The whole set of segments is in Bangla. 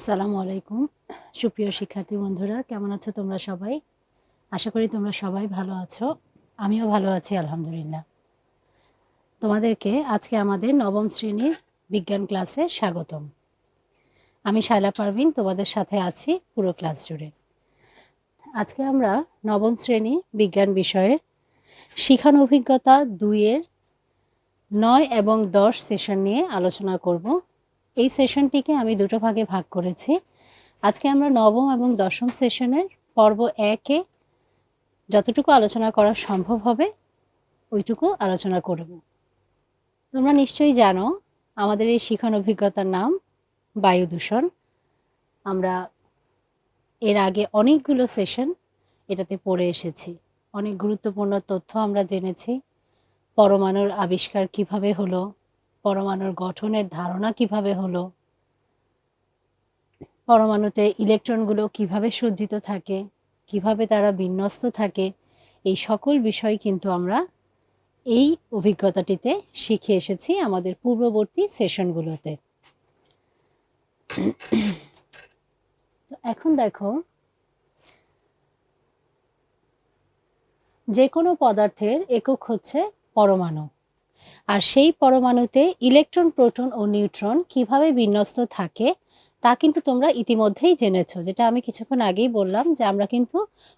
আসসালামু আলাইকুম। সুপ্রিয় শিক্ষার্থী বন্ধুরা, কেমন আছো তোমরা সবাই? আশা করি তোমরা সবাই ভালো আছো। আমিও ভালো আছি, আলহামদুলিল্লাহ। তোমাদেরকে আজকে আমাদের নবম শ্রেণির বিজ্ঞান ক্লাসে স্বাগতম। আমি শায়লা পারভিন, তোমাদের সাথে আছি পুরো ক্লাস জুড়ে। আজকে আমরা নবম শ্রেণি বিজ্ঞান বিষয়ের শিখান অভিজ্ঞতা দুইয়ের নয় এবং দশ সেশন নিয়ে আলোচনা করব। এই সেশনটিকে আমি দুটো ভাগে ভাগ করেছি। আজকে আমরা নবম এবং দশম সেশনের পর্ব একে যতটুকু আলোচনা করা সম্ভব হবে, ওইটুকু আলোচনা করব। তোমরা নিশ্চয়ই জানো, আমাদের এই শিখন অভিজ্ঞতার নাম বায়ু দূষণ। আমরা এর আগে অনেকগুলো সেশন এটাতে পড়ে এসেছি। অনেক গুরুত্বপূর্ণ তথ্য আমরা জেনেছি। পরমাণুর আবিষ্কার কীভাবে হলো পরমাণুর গঠনের ধারণা কীভাবে হলো? পরমাণুতে ইলেকট্রনগুলো কীভাবে সজ্জিত থাকে? কীভাবে তারা বিন্যস্ত থাকে? এই সকল বিষয় কিন্তু আমরা এই অভিজ্ঞতাটিতে শিখে এসেছি আমাদের পূর্ববর্তী সেশনগুলোতে। এখন দেখো যে কোনো পদার্থের একক হচ্ছে পরমাণু। আর সেই পরমাণুতে ইলেকট্রন, প্রোটন ও নিউট্রন কীভাবে বিন্যস্ত থাকে, তা কিন্তু তোমরা ইতিমধ্যেই জেনেছো। যেটা আমি কিছুক্ষণ আগেই বললাম যে আমরা কিন্তু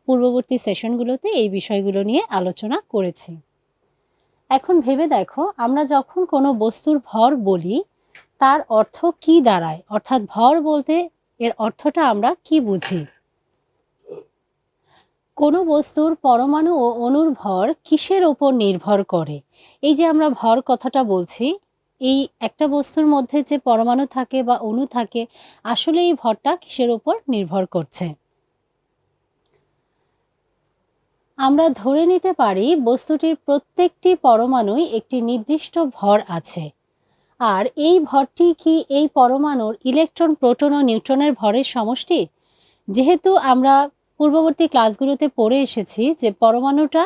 পূর্ববর্তী সেশনগুলোতে এই বিষয়গুলো নিয়ে আলোচনা করেছি। এখন ভেবে দেখো, আমরা যখন কোনো বস্তুর ভর বলি, তার অর্থ কি দাঁড়ায়? অর্থাৎ ভর বলতে এর অর্থটা আমরা কি বুঝি? কোনো বস্তুর পরমাণু ও অণুর ভর কিসের ওপর নির্ভর করে? এই যে আমরা ভর কথাটা বলছি, এই একটা বস্তুর মধ্যে যে পরমাণু থাকে বা অণু থাকে, আসলে এই ভরটা কিসের ওপর নির্ভর করছে? আমরা ধরে নিতে পারি বস্তুটির প্রত্যেকটি পরমাণুই একটি নির্দিষ্ট ভর আছে। আর এই ভরটি কি এই পরমাণুর ইলেকট্রন, প্রোটন ও নিউট্রনের ভরের সমষ্টি? যেহেতু আমরা পূর্ববর্তী ক্লাসগুলোতে পড়ে এসেছি যে পরমাণুটা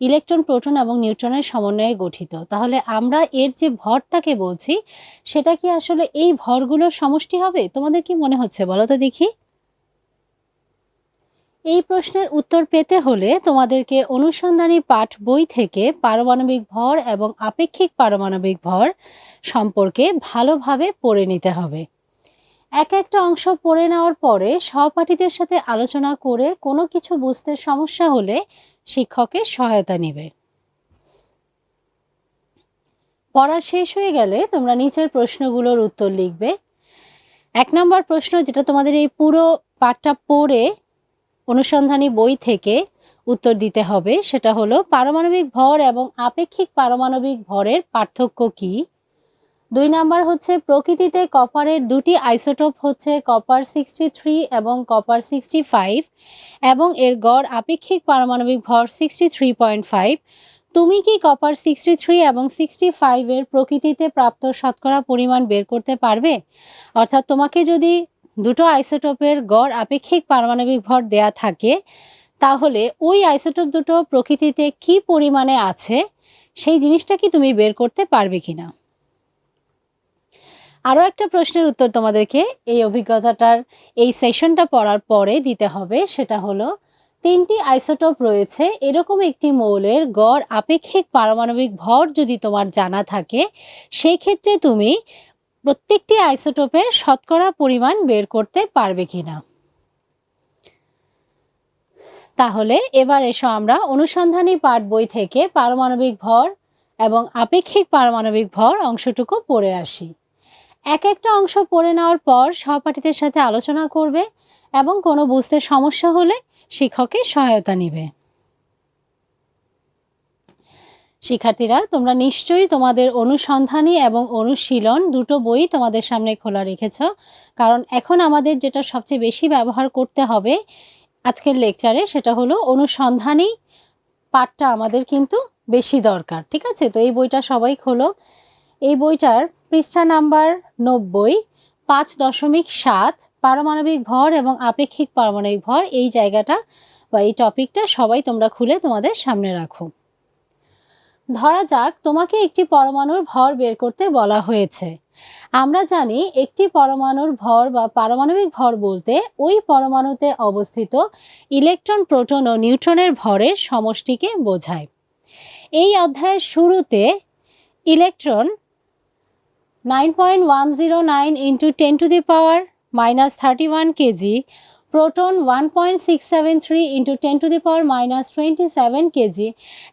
ইলেকট্রন, প্রোটন এবং নিউট্রনের সমন্বয়ে গঠিত। তাহলে আমরা এর যে ভরটাকে বলছি, সেটা কি আসলে এই ভরগুলোর সমষ্টি হবে? তোমাদের কি মনে হচ্ছে বলো তো দেখি। এই প্রশ্নের উত্তর পেতে হলে তোমাদেরকে অনুসন্ধানী পাঠ বই থেকে পারমাণবিক ভর এবং আপেক্ষিক পারমাণবিক ভর সম্পর্কে ভালোভাবে পড়ে নিতে হবে। এক একটা অংশ পড়ে নেওয়ার পরে সহপাঠীদের সাথে আলোচনা করে কোনো কিছু বুঝতে সমস্যা হলে শিক্ষকের সহায়তা নেবে। পড়া শেষ হয়ে গেলে তোমরা নিচের প্রশ্নগুলোর উত্তর লিখবে। এক নম্বর প্রশ্ন যেটা তোমাদের এই পুরো পাঠটা পড়ে অনুসন্ধানী বই থেকে উত্তর দিতে হবে, সেটা হলো, পারমাণবিক ভর এবং আপেক্ষিক পারমাণবিক ভরের পার্থক্য কী? দুই নাম্বার হচ্ছে প্রকৃতিতে কপারের দুটি আইসোটোপ হচ্ছে কপার সিক্সটি থ্রি এবং কপার সিক্সটি ফাইভ এবং এর গড় আপেক্ষিক পারমাণবিক ভর সিক্সটি থ্রি পয়েন্ট ফাইভ। তুমি কি কপার সিক্সটি থ্রি এবং সিক্সটি ফাইভের প্রকৃতিতে প্রাপ্ত শতকরা পরিমাণ বের করতে পারবে? অর্থাৎ তোমাকে যদি দুটো আইসোটোপের গড় আপেক্ষিক পারমাণবিক ভর দেয়া থাকে, তাহলে ওই আইসোটোপ দুটো প্রকৃতিতে কি পরিমাণে আছে, সেই জিনিসটা কি তুমি বের করতে পারবে কিনা? আরও একটা প্রশ্নের উত্তর তোমাদেরকে এই অভিজ্ঞতাটার, এই সেশনটা পড়ার পরে দিতে হবে, সেটা হলো, তিনটি আইসোটোপ রয়েছে, এরকম একটি মৌলের গড় আপেক্ষিক পারমাণবিক ভর যদি তোমার জানা থাকে সেই ক্ষেত্রে তুমি প্রত্যেকটি আইসোটোপের শতকরা পরিমাণ বের করতে পারবে কিনা। তাহলে এবার এসো আমরা অনুসন্ধানী পাঠ বই থেকে পারমাণবিক ভর এবং আপেক্ষিক পারমাণবিক ভর অংশটুকু পড়ে আসি। এক একটা অংশ পড়ে নেওয়ার পর সহপাঠীদের সাথে আলোচনা করবে এবং কোনো বুঝতে সমস্যা হলে শিক্ষকের সহায়তা নেবে। শিক্ষার্থীরা, তোমরা নিশ্চয়ই তোমাদের অনুসন্ধানী এবং অনুশীলন দুটো বই তোমাদের সামনে খোলা রেখেছ। কারণ এখন আমাদের যেটা সবচেয়ে বেশি ব্যবহার করতে হবে আজকের লেকচারে সেটা হলো অনুসন্ধানী পাঠটা আমাদের কিন্তু বেশি দরকার, ঠিক আছে? তো এই বইটা সবাই খোলো। এই বইটার পৃষ্ঠা নাম্বার নব্বই, পাঁচ দশমিক সাত, পারমাণবিক ভর এবং আপেক্ষিক পারমাণবিক ভর, এই জায়গাটা বা এই টপিকটা সবাই তোমরা খুলে তোমাদের সামনে রাখো। ধরা যাক, তোমাকে একটি পরমাণুর ভর বের করতে বলা হয়েছে। আমরা জানি একটি পরমাণুর ভর বা পারমাণবিক ভর বলতে ওই পরমাণুতে অবস্থিত ইলেকট্রন, প্রোটন ও নিউট্রনের ভরের সমষ্টিকে বোঝায়। এই অধ্যায়ের শুরুতে electron nine point one zero nine into ten to the power minus thirty one kg proton one point six seven three into ten to the power minus twenty seven kg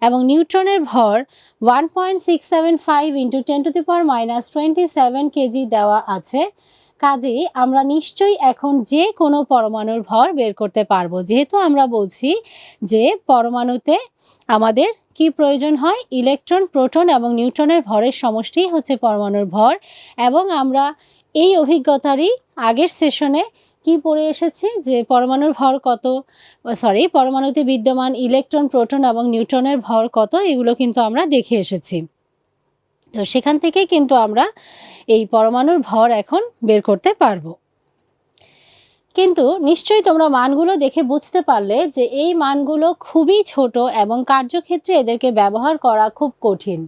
এবং নিউট্রনের ভর one point six seven five into ten to the power minus twenty seven kg দেওয়া আছে। কাজেই আমরা নিশ্চয়ই এখন যে কোনো পরমাণুর ভর বের করতে পারব। যেহেতু আমরা বলছি যে পরমাণুতে আমাদের কি প্রয়োজন হয়? ইলেকট্রন, প্রোটন এবং নিউট্রনের ভরের সমষ্টিই হচ্ছে পরমাণুর ভর। এবং আমরা এই অভিজ্ঞতারই আগের সেশনে কি পড়ে এসেছি? যে পরমাণুর ভর কত? সরি পরমাণুতে বিদ্যমান ইলেকট্রন, প্রোটন এবং নিউট্রনের ভর কত? এগুলো কিন্তু আমরা দেখে এসেছি। তো সেখান থেকে কিন্তু আমরা এই পরমাণুর ভর এখন বের করতে পারব। কিন্তু নিশ্চয়ই তোমরা মানগুলো দেখে বুঝতে পারলে যে এই মানগুলো খুবই ছোট এবং কার্যক্ষেত্রে এদেরকে ব্যবহার করা খুব কঠিন।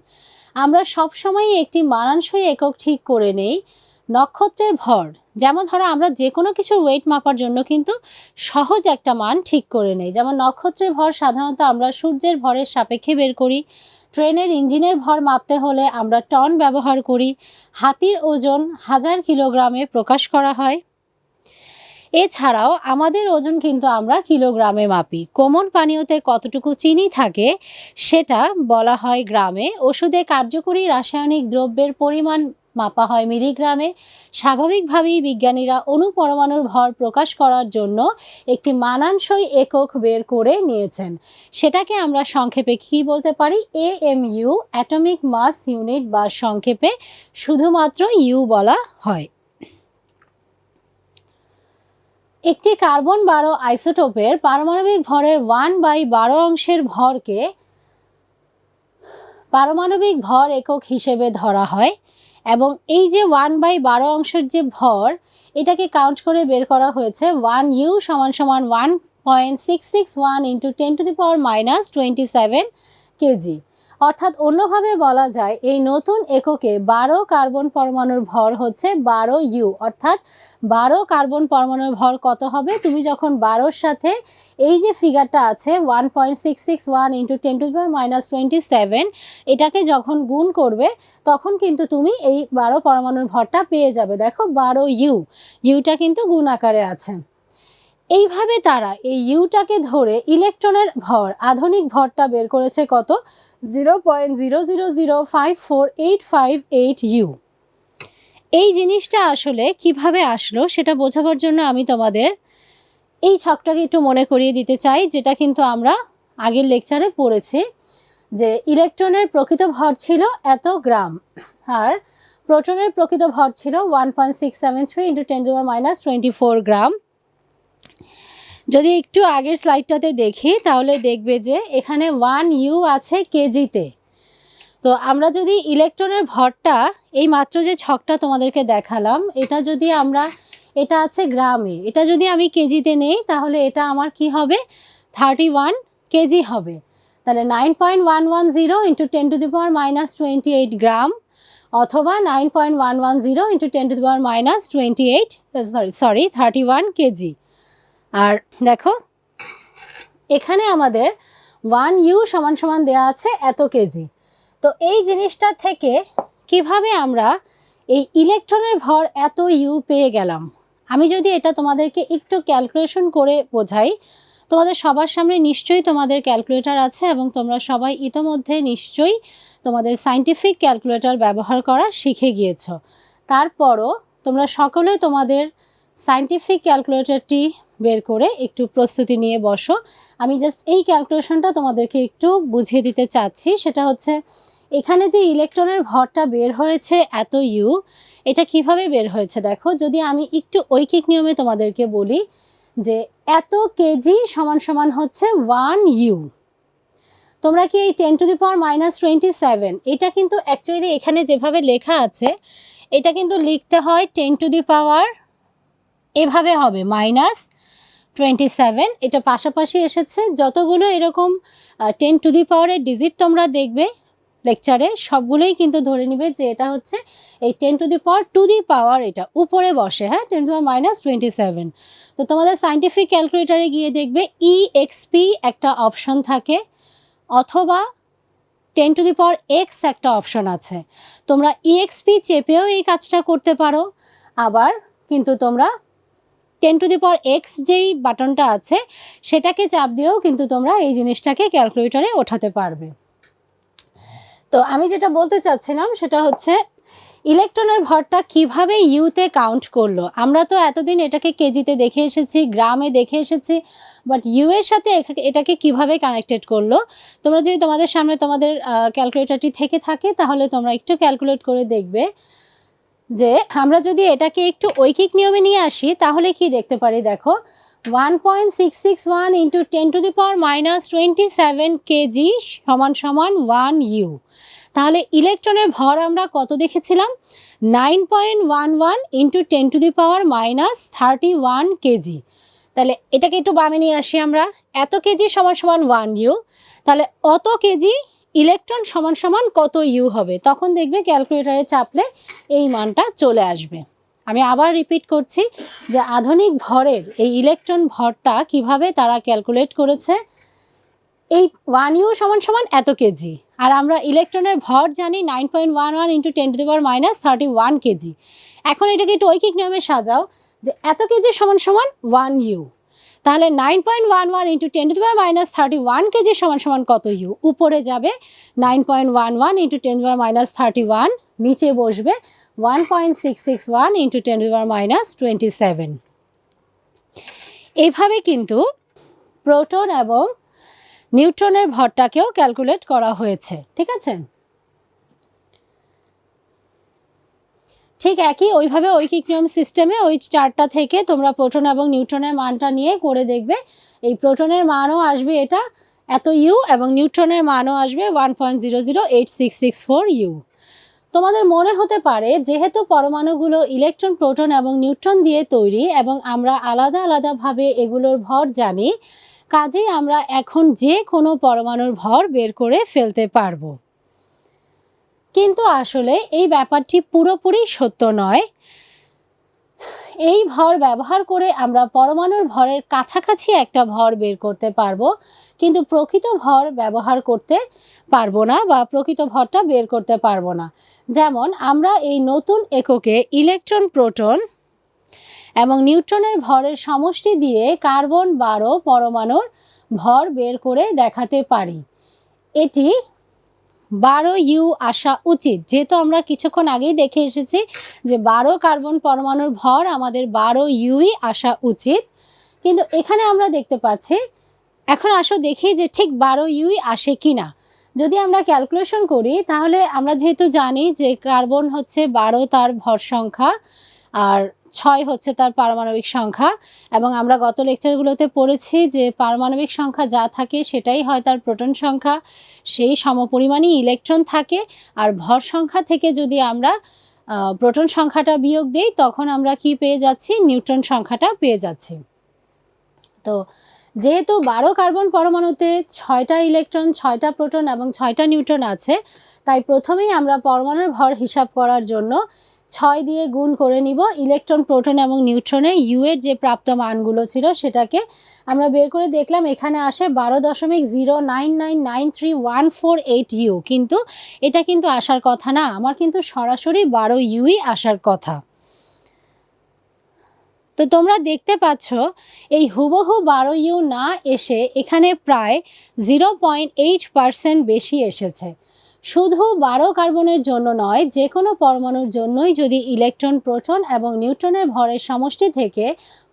আমরা সবসময় একটি মানানসই একক ঠিক করে নেই, নক্ষত্রের ভর। যেমন ধরো, আমরা যে কোনো কিছুর ওয়েট মাপার জন্য কিন্তু সহজ একটা মান ঠিক করে নেই। যেমন নক্ষত্রের ভর সাধারণত আমরা সূর্যের ভরের সাপেক্ষে বের করি। ট্রেনের ইঞ্জিনের ভর মাপতে হলে আমরা টন ব্যবহার করি। হাতির ওজন হাজার কিলোগ্রামে প্রকাশ করা হয়। এছাড়াও আমাদের ওজন কিন্তু আমরা কিলোগ্রামে মাপি। কোমল পানীয়তে কতটুকু চিনি থাকে সেটা বলা হয় গ্রামে। ওষুধে কার্যকরী রাসায়নিক দ্রব্যের পরিমাণ মাপা হয় মিলিগ্রামে। স্বাভাবিকভাবেই বিজ্ঞানীরা অনুপরমাণুর ভর প্রকাশ করার জন্য একটি মানানসই একক বের করে নিয়েছেন। সেটাকে আমরা সংক্ষেপে কী বলতে পারি? A M U atomic mass unit বা সংক্ষেপে শুধুমাত্র ইউ বলা হয়। একটি কার্বন বারো আইসোটোপের পারমাণবিক ভরের ওয়ান বাই বারো অংশের ভরকে পারমাণবিক ভর একক হিসেবে ধরা হয় এবং এই যে ওয়ান বাই বারো অংশের যে ভর, এটাকে কাউন্ট করে বের করা হয়েছে ওয়ান ইউ সমান সমান one point six six one into ten to the power minus twenty seven kg. অর্থাৎ অন্যভাবে বলা যায়, এই নতুন এককে বারো কার্বন পরমাণুর ভর হচ্ছে বারো ইউ। অর্থাৎ বারো কার্বন পরমাণুর ভর কত হবে? তুমি যখন বারোর সাথে এই যে ফিগারটা আছে one point six six one into ten to power minus twenty seven এটাকে যখন গুণ করবে, তখন কিন্তু তুমি এই বারো পরমাণুর ভরটা পেয়ে যাবে। দেখো, বারো ইউ। ইউটা কিন্তু গুণ আকারে আছে। এইভাবে তারা এই ইউটাকে ধরে ইলেকট্রনের ভর, আধুনিক ভরটা বের করেছে কত? Zero point zero zero zero five four eight five eight U এই জিনিসটা আসলে কীভাবে আসলো সেটা বোঝাবার জন্য আমি তোমাদের এই ছকটাকে একটু মনে করিয়ে দিতে চাই, যেটা কিন্তু আমরা আগের লেকচারে পড়েছি যে ইলেকট্রনের প্রকৃত ভর ছিল এত গ্রাম, আর প্রোটনের প্রকৃত ভর ছিল one point six seven three into ten minus twenty four gram. যদি একটু আগের স্লাইডটাতে দেখি, তাহলে দেখবে যে এখানে ওয়ান ইউ আছে কেজিতে। তো আমরা যদি ইলেকট্রনের ভরটা, এই মাত্র যে ছকটা তোমাদেরকে দেখালাম, এটা যদি আমরা, এটা আছে গ্রামে। এটা যদি আমি কেজিতে নেই, তাহলে এটা আমার কি হবে? থার্টি ওয়ান কেজি হবে। তাহলে nine point one one zero into ten to the power minus twenty eight gram অথবা nine point one one zero into ten to the power minus twenty eight sorry sorry thirty one kg. আর দেখো, এখানে আমাদের ওয়ান ইউ সমান সমান দেওয়া আছে এত কেজি। তো এই জিনিসটা থেকে কীভাবে আমরা এই ইলেকট্রনের ভর এত ইউ পেয়ে গেলাম? আমি যদি এটা তোমাদেরকে একটু ক্যালকুলেশন করে বোঝাই, তোমাদের সবার সামনে নিশ্চয়ই তোমাদের ক্যালকুলেটর আছে এবং তোমরা সবাই ইতোমধ্যে নিশ্চয়ই তোমাদের সাইন্টিফিক ক্যালকুলেটর ব্যবহার করা শিখে গিয়েছো। তারপরও তোমরা সকলে তোমাদের সাইন্টিফিক ক্যালকুলেটরটি বের করে একটু প্রস্তুতি নিয়ে বসো। আমি জাস্ট এই ক্যালকুলেশনটা তোমাদেরকে একটু বুঝিয়ে দিতে চাচ্ছি। সেটা হচ্ছে, এখানে যে ইলেকট্রনের ভরটা বের হয়েছে এত ইউ এটা কীভাবে বের হয়েছে দেখো? যদি আমি একটু ঐকিক নিয়মে তোমাদেরকে বলি যে এত কেজি সমান সমান হচ্ছে ওয়ান ইউ তোমরা কি এই ten to the power minus twenty seven এটা কিন্তু অ্যাকচুয়ালি এখানে যেভাবে লেখা আছে, এটা কিন্তু লিখতে হয় টেন টু দি পাওয়ার এভাবে হবে মাইনাস টোয়েন্টি সেভেন এটা পাশাপাশি এসেছে যতগুলো এরকম টেন টু দি পাওয়ারের ডিজিট তোমরা দেখবে লেকচারে সবগুলোই কিন্তু ধরে নিবে যে এটা হচ্ছে এই ten to the power to the power এটা উপরে বসে হ্যাঁ ten to power minus twenty seven তো তোমাদের সাইন্টিফিক ক্যালকুলেটারে গিয়ে দেখবে ই এক্সপি একটা অপশন থাকে, অথবা ten to the power X একটা অপশন আছে। তোমরা ইএক্সপি চেপেও এই কাজটা করতে পারো, আবার কিন্তু তোমরা ten to the power X যেই বাটনটা আছে, সেটাকে চাপ দিয়েও কিন্তু তোমরা এই জিনিসটাকে ক্যালকুলেটরে ওঠাতে পারবে। তো আমি যেটা বলতে চাচ্ছিলাম সেটা হচ্ছে ইলেকট্রনের ভরটা কীভাবে ইউতে কাউন্ট করল? আমরা তো এতদিন এটাকে কেজিতে দেখে এসেছি, গ্রামে দেখে এসেছি বাট ইউ এর সাথে এটাকে কীভাবে কানেক্টেড করল? তোমরা যদি তোমাদের সামনে তোমাদের ক্যালকুলেটরটি থেকে থাকে, তাহলে তোমরা একটু ক্যালকুলেট করে দেখবে। যে আমরা যদি এটাকে একটু ঐকিক নিয়মে নিয়ে আসি, তাহলে কি দেখতে পারি? দেখো one point six six one into ten to the power minus twenty seven kg সমান সমান ওয়ান ইউ তাহলে ইলেকট্রনের ভর আমরা কত দেখেছিলাম? Nine point one one into ten to the power minus thirty one kg তাহলে এটাকে একটু বামে নিয়ে আসি আমরা। এত কেজি সমান সমান ওয়ান ইউ তাহলে অত কেজি ইলেকট্রন সমান সমান কত ইউ হবে? তখন দেখবে ক্যালকুলেটরে চাপলে এই মানটা চলে আসবে। আমি আবার রিপিট করছি যে আধুনিক ভরের এই ইলেকট্রন ভরটা কীভাবে তারা ক্যালকুলেট করেছে? এই ওয়ান ইউ সমান সমান এত কেজি আর আমরা ইলেকট্রনের ভর জানি nine point one one into ten to power minus thirty one kg এখন এটাকে একটু ঐকিক নিয়মে সাজাও যে এত কেজি সমান সমান ওয়ান ইউ তাহলে nine point one one into ten to minus thirty one kg সমান সমান কত ইউ উপরে যাবে nine point one one into ten to power minus thirty one নিচে বসবে one point six six one into ten to power minus twenty seven এইভাবে কিন্তু প্রোটন এবং নিউট্রনের ভরটাকেও ক্যালকুলেট করা হয়েছে, ঠিক আছে? ঠিক একই, ওইভাবে ঐকিক নিয়ম সিস্টেমে ওই চারটা থেকে তোমরা প্রোটন এবং নিউট্রনের মানটা নিয়ে করে দেখবে। এই প্রোটনের মানও আসবে এটা এত ইউ এবং নিউট্রনের মানও আসবে one point zero zero eight six six four U তোমাদের মনে হতে পারে, যেহেতু পরমাণুগুলো ইলেকট্রন প্রোটন এবং নিউট্রন দিয়ে তৈরি এবং আমরা আলাদা আলাদাভাবে এগুলোর ভর জানি, কাজেই আমরা এখন যে কোনো পরমাণুর ভর বের করে ফেলতে পারব। কিন্তু আসলে এই ব্যাপারটি পুরোপুরি সত্য নয়। এই ভর ব্যবহার করে আমরা পরমাণুর ভরের কাছাকাছি একটা ভর বের করতে পারব, কিন্তু প্রকৃত ভর ব্যবহার করতে পারব না বা প্রকৃত ভরটা বের করতে পারব না। যেমন আমরা এই নতুন এককে ইলেকট্রন, প্রোটন এবং নিউট্রনের ভরের সমষ্টি দিয়ে কার্বন বারো পরমাণুর ভর বের করে দেখাতে পারি। এটি বারো ইউ আসা উচিত। যেহেতু আমরা কিছুক্ষণ আগেই দেখে এসেছি যে বারো কার্বন পরমাণুর ভর আমাদের বারো ইউই আসা উচিত। কিন্তু এখানে আমরা দেখতে পাচ্ছি, এখন আসো দেখি যে ঠিক বারো ইউই আসে কি না যদি আমরা ক্যালকুলেশন করি, তাহলে আমরা যেহেতু জানি যে কার্বন হচ্ছে বারো তার ভর সংখ্যা, আর ছয় হচ্ছে তার পারমাণবিক সংখ্যা এবং আমরা গত লেকচারগুলোতে পড়েছি যে পারমাণবিক সংখ্যা যা থাকে সেটাই হয় তার প্রোটন সংখ্যা, সেই সমপরিমাণই ইলেকট্রন থাকে আর ভর সংখ্যা থেকে যদি আমরা প্রোটন সংখ্যাটা বিয়োগ দিই তখন আমরা কি পেয়ে যাচ্ছি? নিউট্রন সংখ্যাটা পেয়ে যাচ্ছি। তো যেহেতু বারো কার্বন পরমাণুতে ছয়টা ইলেকট্রন ছয়টা প্রোটন এবং ছয়টা নিউট্রন আছে, তাই প্রথমেই আমরা পরমাণুর ভর হিসাব করার জন্য ছয় দিয়ে গুণ করে নিব। ইলেকট্রন, প্রোটন এবং নিউট্রনে ইউ এর যে প্রাপ্ত মানগুলো ছিল সেটাকে আমরা বের করে দেখলাম, এখানে আসে বারো দশমিক zero nine nine nine three one four eight U কিন্তু এটা কিন্তু আসার কথা না, আমার কিন্তু সরাসরি বারো ইউই আসার কথা। তো তোমরা দেখতে পাচ্ছ, এই হুবহু বারো ইউ না এসে এখানে প্রায় জিরো পয়েন্ট এইট পার্সেন্ট বেশি এসেছে। শুধু বারো কার্বনের জন্য নয় যে কোনো পরমাণুর জন্যই যদি ইলেকট্রন প্রোটন এবং নিউট্রনের ভরের সমষ্টি থেকে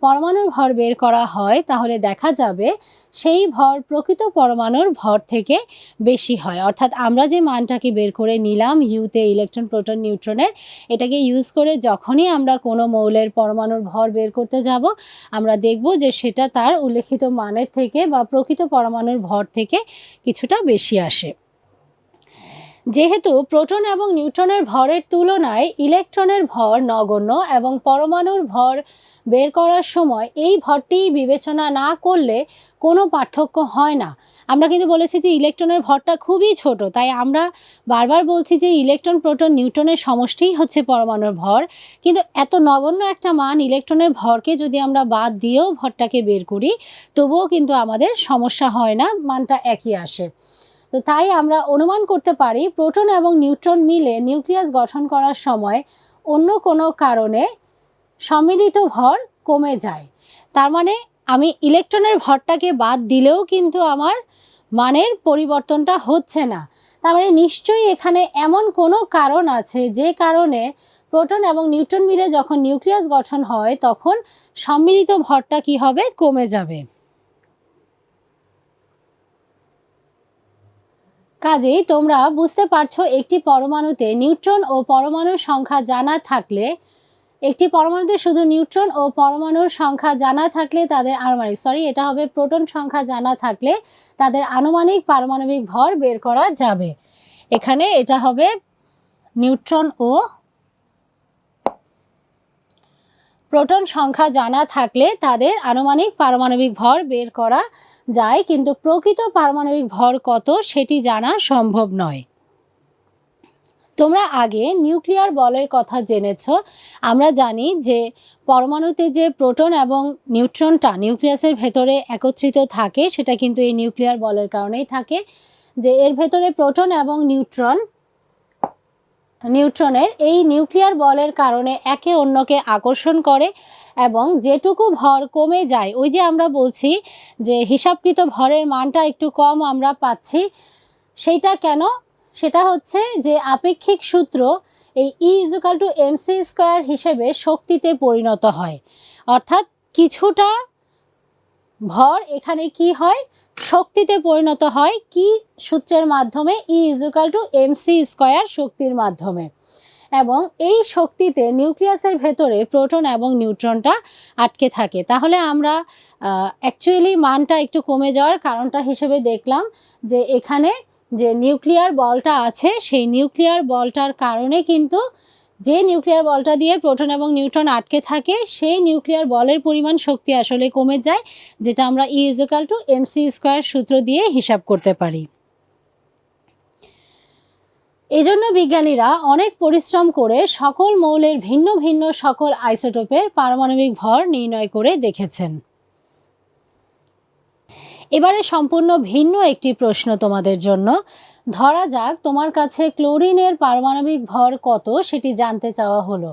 পরমাণুর ভর বের করা হয়, তাহলে দেখা যাবে সেই ভর প্রকৃত পরমাণুর ভর থেকে বেশি হয়। অর্থাৎ আমরা যে মানটাকে বের করে নিলাম ইউতে ইলেকট্রন, প্রোটন, নিউট্রনের, এটাকে ইউজ করে যখনই আমরা কোনো মৌলের পরমাণুর ভর বের করতে যাব, আমরা দেখব যে সেটা তার উল্লেখিত মানের থেকে বা প্রকৃত পরমাণুর ভর থেকে কিছুটা বেশি আসে। যেহেতু প্রোটন এবং নিউট্রনের ভরের তুলনায় ইলেকট্রনের ভর নগণ্য এবং পরমাণুর ভর বের করার সময় এই ভরটি বিবেচনা না করলে কোনো পার্থক্য হয় না। আমরা কিন্তু বলেছি যে ইলেকট্রনের ভরটা খুবই ছোট, তাই আমরা বারবার বলছি যে ইলেকট্রন, প্রোটন, নিউট্রনের সমষ্টিই হচ্ছে পরমাণুর ভর। কিন্তু এত নগণ্য একটা মান ইলেকট্রনের ভরকে যদি আমরা বাদ দিয়েও ভরটাকে বের করি, তবুও কিন্তু আমাদের সমস্যা হয় না, মানটা একই আসে। তো তাই আমরা অনুমান করতে পারি প্রোটন এবং নিউট্রন মিলে নিউক্লিয়াস গঠন করার সময় অন্য কোনো কারণে সম্মিলিত ভর কমে যায়। তার মানে আমি ইলেকট্রনের ভরটাকে বাদ দিলেও কিন্তু আমার মানের পরিবর্তনটা হচ্ছে না। তার মানে নিশ্চয়ই এখানে এমন কোনো কারণ আছে যে কারণে প্রোটন এবং নিউট্রন মিলে যখন নিউক্লিয়াস গঠন হয় তখন সম্মিলিত ভরটা কি হবে? কমে যাবে। কাজেই তোমরা বুঝতে পারছ একটি পরমাণুতে নিউট্রন ও পরমাণুর সংখ্যা জানা থাকলে, একটি পরমাণুতে শুধু নিউট্রন ও পরমাণুর সংখ্যা জানা থাকলে তাদের আনুমানিক সরি এটা হবে প্রোটন সংখ্যা জানা থাকলে তাদের আনুমানিক পারমাণবিক ভর বের করা যাবে। এখানে এটা হবে নিউট্রন ও প্রোটন সংখ্যা জানা থাকলে তাদের আনুমানিক পারমাণবিক ভর বের করা যায়, কিন্তু প্রকৃত পারমাণবিক ভর কত সেটি জানা সম্ভব নয়। তোমরা আগে নিউক্লিয়ার বলের কথা জেনেছ। আমরা জানি যে পরমাণুতে যে প্রোটন এবং নিউট্রনটা নিউক্লিয়াসের ভেতরে একত্রিত থাকে, সেটা কিন্তু এই নিউক্লিয়ার বলের কারণেই থাকে যে এর ভেতরে প্রোটন এবং নিউট্রন, নিউট্রনের এই নিউক্লিয়ার বলের কারণে একে অন্যকে আকর্ষণ করে। এবং যেটুকু ভর কমে যায়, ওই যে আমরা বলছি যে হিসাবকৃত ভরের মানটা একটু কম আমরা পাচ্ছি, সেইটা কেন? সেটা হচ্ছে যে আপেক্ষিক সূত্র এই E equal to MC square হিসেবে শক্তিতে পরিণত হয়। অর্থাৎ কিছুটা ভর এখানে কি হয়? শক্তিতে পরিণত হয় কি সূত্রের মাধ্যমে? E equal to MC square শক্তির মাধ্যমে। এবং এই শক্তিতে নিউক্লিয়াসের ভেতরে প্রোটন এবং নিউট্রনটা আটকে থাকে। তাহলে আমরা অ্যাকচুয়ালি মানটা একটু কমে যাওয়ার কারণটা হিসেবে দেখলাম যে এখানে যে নিউক্লিয়ার বলটা আছে, সেই নিউক্লিয়ার বলটার কারণে কিন্তু যে নিউক্লিয়ার বলটা দিয়ে প্রোটন এবং নিউট্রন আটকে থাকে, সেই নিউক্লিয়ার বলের পরিমাণ শক্তি আসলে কমে যায়, যেটা আমরা E equal to MC square সূত্র দিয়ে হিসাব করতে পারি। এজন্য বিজ্ঞানীরা অনেক পরিশ্রম করে সকল মৌলের ভিন্ন ভিন্ন সকল আইসোটোপের পারমাণবিক ভর নির্ণয় করে দেখেছেন। এবারে সম্পূর্ণ ভিন্ন একটি প্রশ্ন তোমাদের জন্য। ধরা যাক তোমার কাছে ক্লোরিনের পারমাণবিক ভর কত সেটি জানতে চাওয়া হলো।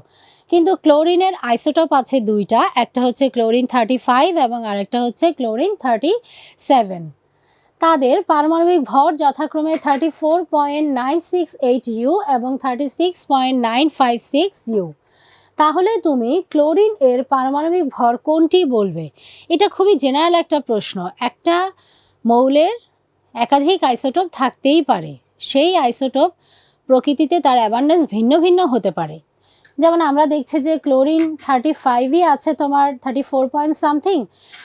কিন্তু ক্লোরিনের আইসোটপ আছে দুইটা, একটা হচ্ছে ক্লোরিন থার্টি ফাইভ এবং আরেকটা হচ্ছে ক্লোরিন থার্টি সেভেন। তাদের পারমাণবিক ভর যথাক্রমে thirty four point nine six eight U এবং thirty six point nine five six U তাহলে তুমি ক্লোরিন এর পারমাণবিক ভর কোনটি বলবে? এটা খুবই জেনারেল একটা প্রশ্ন। একটা মৌলের একাধিক আইসোটোপ থাকতেই পারে। সেই আইসোটোপ প্রকৃতিতে তার অ্যাবান্ডেন্স ভিন্ন ভিন্ন হতে পারে। যেমন আমরা দেখছি যে ক্লোরিন থার্টি ফাইভই আছে তোমার থার্টি ফোর পয়েন্ট সামথিং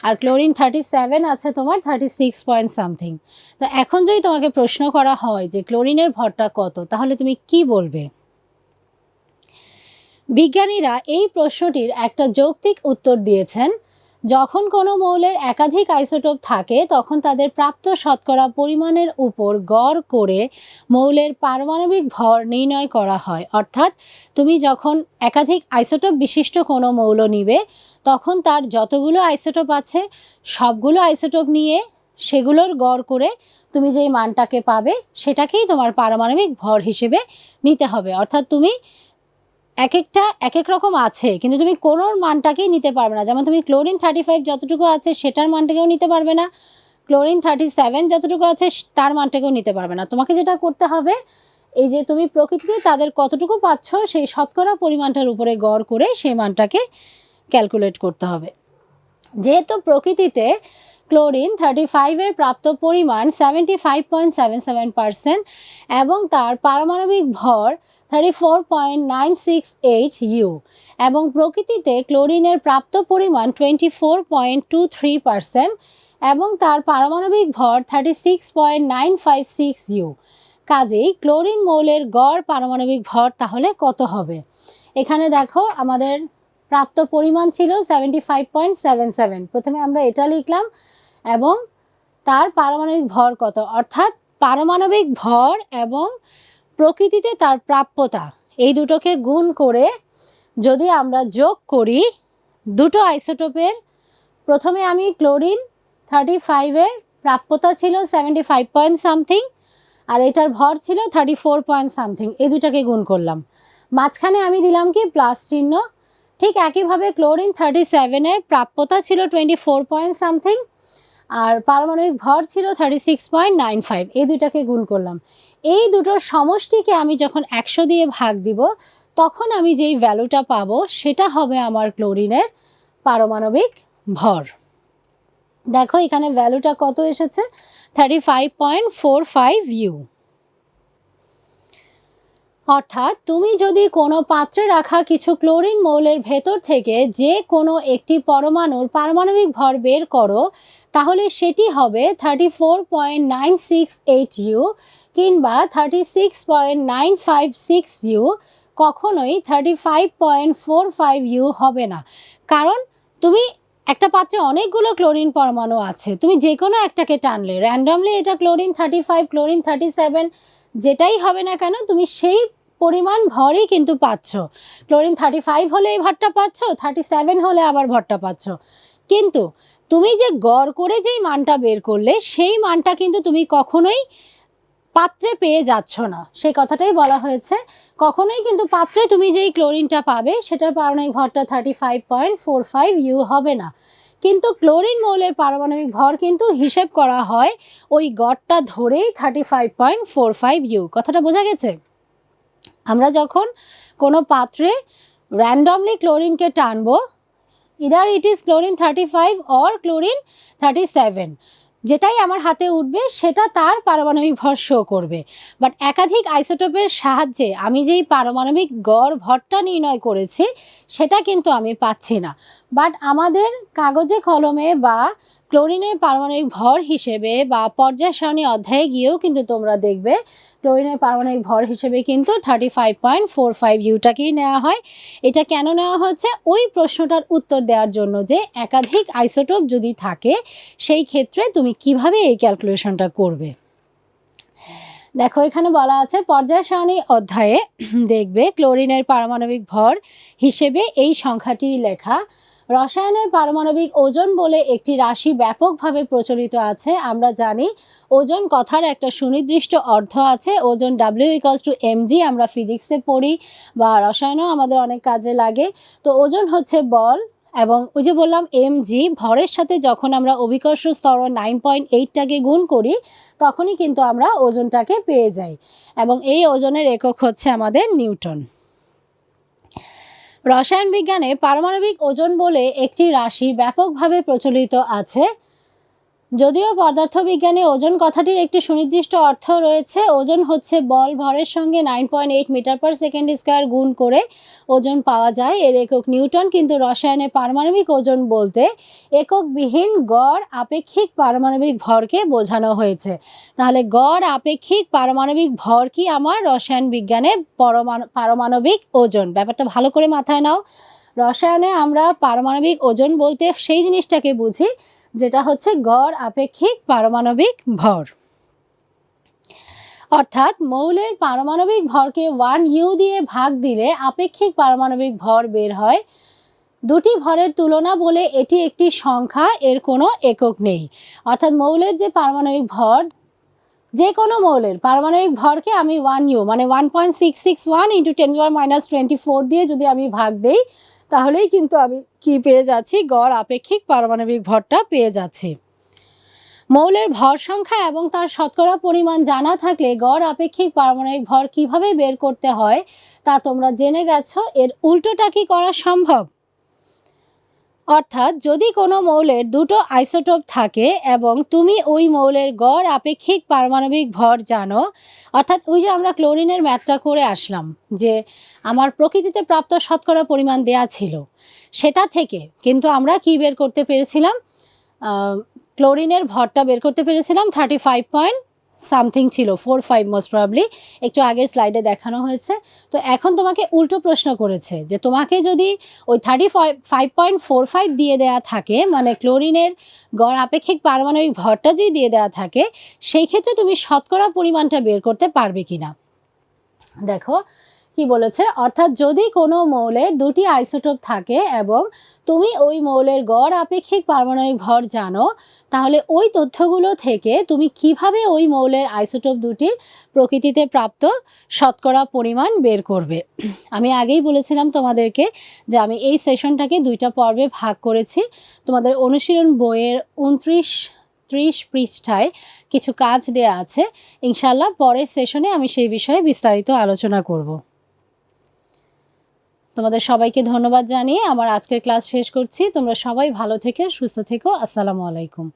আর ক্লোরিন থার্টি সেভেন আছে তোমার থার্টি সিক্স পয়েন্ট সামথিং তো এখন যদি তোমাকে প্রশ্ন করা হয় যে ক্লোরিনের ভরটা কত, তাহলে তুমি কি বলবে? বিজ্ঞানীরা এই প্রশ্নটির একটা যৌক্তিক উত্তর দিয়েছেন। যখন কোনো মৌলের একাধিক আইসোটোপ থাকে, তখন তাদের প্রাপ্ত শতকরা পরিমাণের উপর গড় করে মৌলের পারমাণবিক ভর নির্ণয় করা হয়। অর্থাৎ তুমি যখন একাধিক আইসোটোপ বিশিষ্ট কোনো মৌল নিবে, তখন তার যতগুলো আইসোটোপ আছে, সবগুলো আইসোটোপ নিয়ে সেগুলোর গড় করে তুমি যেই মানটাকে পাবে, সেটাকেই তোমার পারমাণবিক ভর হিসেবে নিতে হবে। অর্থাৎ তুমি এক একটা এক এক রকম আছে, কিন্তু তুমি কোনো মানটাকেই নিতে পারবে না। যেমন তুমি ক্লোরিন থার্টি ফাইভ যতটুকু আছে, সেটার মানটাকেও নিতে পারবে না। ক্লোরিন থার্টি সেভেন যতটুকু আছে তার মানটাকেও নিতে পারবে না। তোমাকে যেটা করতে হবে, এই যে তুমি প্রকৃতিতে তাদের কতটুকু পাচ্ছ, সেই শতকরা পরিমাণটার উপরে গড় করে সেই মানটাকে ক্যালকুলেট করতে হবে। যেহেতু প্রকৃতিতে ক্লোরিন থার্টি ফাইভের প্রাপ্ত পরিমাণ seventy five point seven seven percent এবং তার পারমাণবিক ভর thirty four point nine six eight U এবং প্রকৃতিতে ক্লোরিনের প্রাপ্ত পরিমাণ twenty four point two three percent এবং তার পারমাণবিক ভর thirty six point nine five six U কাজেই ক্লোরিন মৌলের গড় পারমাণবিক ভর তাহলে কত হবে? এখানে দেখো আমাদের প্রাপ্ত পরিমাণ ছিল seventy five point seven seven প্রথমে আমরা এটা লিখলাম এবং তার পারমাণবিক ভর কত? অর্থাৎ পারমাণবিক ভর এবং প্রকৃতিতে তার প্রাপ্যতা। এই দুটোকে গুণ করে যদি আমরা যোগ করি, দুটো আইসোটোপের, প্রথমে আমি ক্লোরিন থার্টি ফাইভের প্রাপ্যতা ছিল সেভেন্টি ফাইভ পয়েন্ট সামথিং আর এটার ভর ছিল থার্টি ফোর পয়েন্ট সামথিং এই দুটাকে গুণ করলাম। মাঝখানে আমি দিলাম কি? প্লাস চিহ্ন। ঠিক একইভাবে ক্লোরিন থার্টি সেভেনের প্রাপ্যতা ছিল টোয়েন্টি ফোর পয়েন্ট সামথিং আর পারমাণবিক ভর ছিল thirty six point nine five এই দুটাকে গুণ করলাম। এই দুটোর সমষ্টিকে আমি যখন একশো দিয়ে ভাগ দিব, তখন আমি যেই ভ্যালুটা পাবো সেটা হবে আমার ক্লোরিনের পারমাণবিক ভর। দেখো এখানে ভ্যালুটা কত এসেছে? Thirty five point four five U অর্থাৎ তুমি যদি কোনো পাত্রে রাখা কিছু ক্লোরিন মৌলের ভেতর থেকে যে কোনো একটি পরমাণুর পারমাণবিক ভর বের করো, তাহলে সেটি হবে thirty four point nine six eight U কিংবা thirty six point nine five six U কখনোই thirty five point four five U হবে না। কারণ তুমি একটা পাত্রে অনেকগুলো ক্লোরিন পরমাণু আছে, তুমি যে কোনো একটাকে টানলে র্যান্ডমলি এটা chlorine thirty five chlorine thirty seven যেটাই হবে না কেন, তুমি সেই পরিমাণ ভরই কিন্তু পাচ্ছ। ক্লোরিন থার্টি ফাইভ হলে এই ভরটা পাচ্ছ থার্টি সেভেন হলে আবার ভরটা পাচ্ছ। কিন্তু তুমি যে গড় করে যেই মানটা বের করলে, সেই মানটা কিন্তু তুমি কখনোই পাত্রে পেয়ে যাচ্ছ না। সেই কথাটাই বলা হয়েছে। কখনোই কিন্তু পাত্রে তুমি যেই ক্লোরিনটা পাবে, সেটার পারমাণবিক ভরটা thirty five point four five U হবে না। কিন্তু ক্লোরিন মৌলের পারমাণবিক ভর কিন্তু হিসেব করা হয় ওই গড়টা ধরেই thirty five point four five U কথাটা বোঝা গেছে? আমরা যখন কোনো পাত্রে র্যান্ডমলি ক্লোরিনকে টানবো either it is chlorine thirty five or chlorine thirty seven যেটাই আমার হাতে উঠবে, সেটা তার পারমাণবিক ভর শো করবে। বাট একাধিক আইসোটোপের সাহায্যে আমি যেই পারমাণবিক গড় ভরটা নির্ণয় করেছি, সেটা কিন্তু আমি পাচ্ছি না। বাট আমাদের কাগজে, কলমে বা ক্লোরিনের পারমাণবিক ভর হিসেবে বা পর্যায় সারণী অধ্যায়ে গিয়েও কিন্তু তোমরা দেখবে, ক্লোরিনের পারমাণবিক ভর হিসেবে কিন্তু thirty five point four five ইউটাকেই নেওয়া হয়। এটা কেন নেওয়া হচ্ছে ওই প্রশ্নটার উত্তর দেওয়ার জন্য যে একাধিক আইসোটোপ যদি থাকে, সেই ক্ষেত্রে তুমি কীভাবে এই ক্যালকুলেশনটা করবে? দেখো, এখানে বলা আছে পর্যায় সারণী অধ্যায়ে দেখবে, ক্লোরিনের পারমাণবিক ভর হিসেবে এই সংখ্যাটি লেখা। রসায়নের পারমাণবিক ওজন বলে একটি রাশি ব্যাপকভাবে প্রচলিত আছে, আমরা জানি। ওজন কথার একটা সুনির্দিষ্ট অর্থ আছে। ওজন ডাব্লিউ ইকলস টু এমজি আমরা ফিজিক্সে পড়ি বা রসায়নও আমাদের অনেক কাজে লাগে। তো ওজন হচ্ছে বল এবং ওই যে বললাম এম জি ভরের সাথে যখন আমরা অভিকর্ষ স্তর নাইন পয়েন্ট এইটটাকে গুণ করি, তখনই কিন্তু আমরা ওজনটাকে পেয়ে যাই এবং এই ওজনের একক হচ্ছে আমাদের নিউটন। রসায়ন বিজ্ঞানে পারমাণবিক ওজন বলে একটি রাশি ব্যাপকভাবে প্রচলিত আছে। যদিও পদার্থবিজ্ঞানে ওজন কথাটির একটি সুনির্দিষ্ট অর্থ রয়েছে, ওজন হচ্ছে বল ভরের সঙ্গে nine point eight metre per second square গুণ করে ওজন পাওয়া যায়। এর একক নিউটন কিন্তু রসায়নে পারমাণবিক ওজন বলতে এককবিহীন গড় আপেক্ষিক পারমাণবিক ভরকে বোঝানো হয়েছে। তাহলে গড় আপেক্ষিক পারমাণবিক ভর কি আমার? রসায়ন বিজ্ঞানে পরমাণু, পারমাণবিক ওজন। ব্যাপারটা ভালো করে মাথায় নাও। রসায়নে আমরা পারমাণবিক ওজন বলতে সেই জিনিসটাকে বুঝি যেটা হচ্ছে গড়, আপেক্ষিক, পারমাণবিক ভর। অর্থাৎ মৌলের পারমাণবিক ভরকে ওয়ান ইউ দিয়ে ভাগ দিলে আপেক্ষিক পারমাণবিক ভর বের হয় দুটি ভরের তুলনা বলে এটি একটি সংখ্যা, এর কোনো একক নেই। অর্থাৎ মৌলের যে পারমাণবিক ভর, যে কোনো মৌলের পারমাণবিক ভরকে আমি ওয়ান ইউ মানে one point six six one into ten your minus twenty four দিয়ে যদি আমি ভাগ দেই তাহলেই কিন্তু আমি কি পেয়ে যাচ্ছি? গড় আপেক্ষিক পারমাণবিক ভরটা পেয়ে যাচ্ছি। মৌলের ভর সংখ্যা এবং তার শতকরা পরিমাণ জানা থাকলে গড় আপেক্ষিক পারমাণবিক ভর কীভাবে বের করতে হয় তা তোমরা জেনে গেছো। এর উল্টোটা কি করা সম্ভব? অর্থাৎ যদি কোনো মৌলের দুটো আইসোটোপ থাকে এবং তুমি ওই মৌলের গড় আপেক্ষিক পারমাণবিক ভর জানো, অর্থাৎ ওই যে আমরা ক্লোরিনের ম্যাথটা করে আসলাম যে আমার প্রকৃতিতে প্রাপ্ত শতকরা পরিমাণ দেয়া ছিল, সেটা থেকে কিন্তু আমরা কি বের করতে পেরেছিলাম? ক্লোরিনের ভরটা বের করতে পেরেছিলাম থার্টি ফাইভ পয়েন্ট সামথিং ছিল ফোর ফাইভ মোস্ট প্রবলি একটু আগের স্লাইডে দেখানো হয়েছে। তো এখন তোমাকে উল্টো প্রশ্ন করেছে যে তোমাকে যদি ওই thirty five point four five দিয়ে দেওয়া থাকে মানে ক্লোরিনের গড় আপেক্ষিক পারমাণবিক ভরটা যদি দিয়ে দেওয়া থাকে, সেই ক্ষেত্রে তুমি শতকরা পরিমাণটা বের করতে পারবে কিনা? দেখো, কি বলেছে? অর্থাৎ যদি কোনো মৌলের দুটি আইসোটোপ থাকে এবং তুমি ওই মৌলের গড় আপেক্ষিক পারমাণবিক ভর জানো। তাহলে ওই তথ্যগুলো থেকে তুমি কীভাবে ওই মৌলের আইসোটোপ দুটির প্রকৃতিতে প্রাপ্ত শতকরা পরিমাণ বের করবে? আমি আগেই বলেছিলাম তোমাদেরকে যে আমি এই সেশনটাকে দুইটা পর্বে ভাগ করেছি। তোমাদের অনুশীলন বইয়ের উনত্রিশ, ত্রিশ পৃষ্ঠায় কিছু কাজ দেয়া আছে। ইনশাল্লাহ পরের সেশনে আমি সেই বিষয়ে বিস্তারিত আলোচনা করব। তোমাদের সবাইকে ধন্যবাদ জানিয়ে আমার আজকের ক্লাস শেষ করছি। তোমরা সবাই ভালো থেকে, সুস্থ থেকো। আসসালামু আলাইকুম।